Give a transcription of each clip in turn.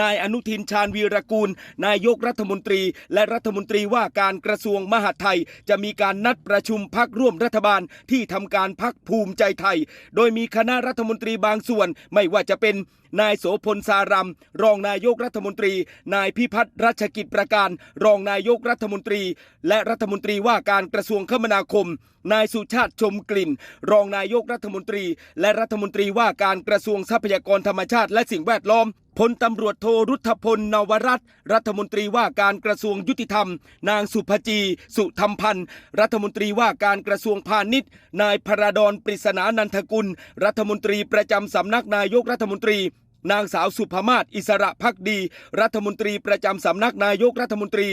นายอนุทินชาญวีรกูล นายกรัฐมนตรี และรัฐมนตรีว่าการกระทรวงมหาดไทย จะมีการนัดประชุมพักร่วมรัฐบาลที่ทำการพักภูมิใจไทย โดยมีคณะรัฐมนตรีบางส่วน ไม่ว่าจะเป็นนายโสพลสารัมรองนายกรัฐมนตรี นายพิพัฒน์รัชกิจประการ รองนายกรัฐมนตรี และรัฐมนตรีว่าการกระทรวงคมนาคม นายสุชาติชมกลิ่น รองนายกรัฐมนตรี และรัฐมนตรีว่าการกระทรวงทรัพยากรธรรมชาติและสิ่งแวดล้อม พลตำรวจโทรุทธพลนวรัตน์รัฐมนตรีว่าการกระทรวงยุติธรรม นางสุภจี สุธรรมพันธ์ รัฐมนตรีว่าการกระทรวงพาณิชย์ นายพระดอนปริศนานันทกุล รัฐมนตรีประจำสำนักนายกรัฐมนตรี นางสาวสุภมาศอิสระพักดี รัฐมนตรีประจำสำนักนายกรัฐมนตรี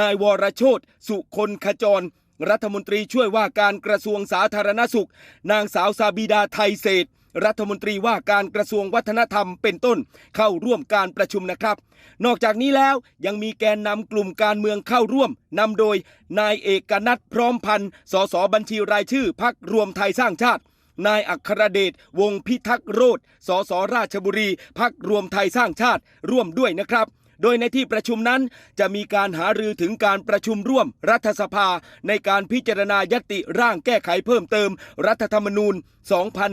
นายวรโชตสุคนขจร รัฐมนตรีช่วยว่าการกระทรวงสาธารณสุข นางสาวซาบีดาไทยเศษ รัฐมนตรีว่าการกระทรวงวัฒนธรรมเป็นต้นเข้าร่วมการประชุมนะครับ นอกจากนี้แล้วยังมีแกนนำกลุ่มการเมืองเข้าร่วมนำโดย นายเอกนัทพร้อมพันธ์สสบัญชีรายชื่อพักรวมไทยสร้างชาตินายอัครเดชวงศพิทักษ์โรธสสราชบุรี พักรวมไทยสร้างชาติร่วมด้วยนะครับ โดยในที่ประชุมนั้นจะมีการหารือถึงการประชุมร่วมรัฐสภาในการพิจารณายติร่างแก้ไขเพิ่มเติม รัฐธรรมนูญ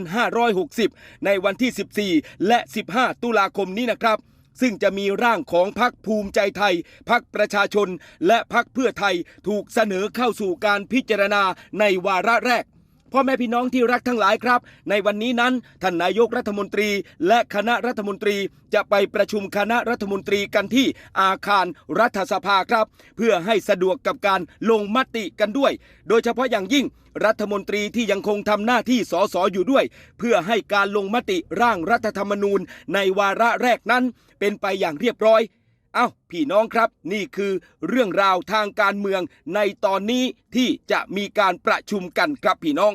2560 ในวันที่ 14 และ 15 ตุลาคมนี้นะครับซึ่งจะมีร่างของพักภูมิใจไทย พักประชาชน และพักเพื่อไทยถูกเสนอเข้าสู่การพิจารณาในวาระแรก พ่อแม่พี่น้องที่รักทั้งหลายครับ ในวันนี้นั้นท่านนายกรัฐมนตรี และคณะรัฐมนตรีจะไปประชุมคณะรัฐมนตรีกันที่อาคารรัฐสภาครับ เพื่อให้สะดวกกับการลงมติกันด้วย โดยเฉพาะอย่างยิ่งรัฐมนตรีที่ยังคงทำหน้าที่สสอยู่ด้วย เพื่อให้การลงมติร่างรัฐธรรมนูญ ในวาระแรกนั้น เป็นไปอย่างเรียบร้อย เอ้าพี่น้องครับนี่คือเรื่องราวทางการเมืองในตอนนี้ที่จะมีการประชุมกันครับพี่น้อง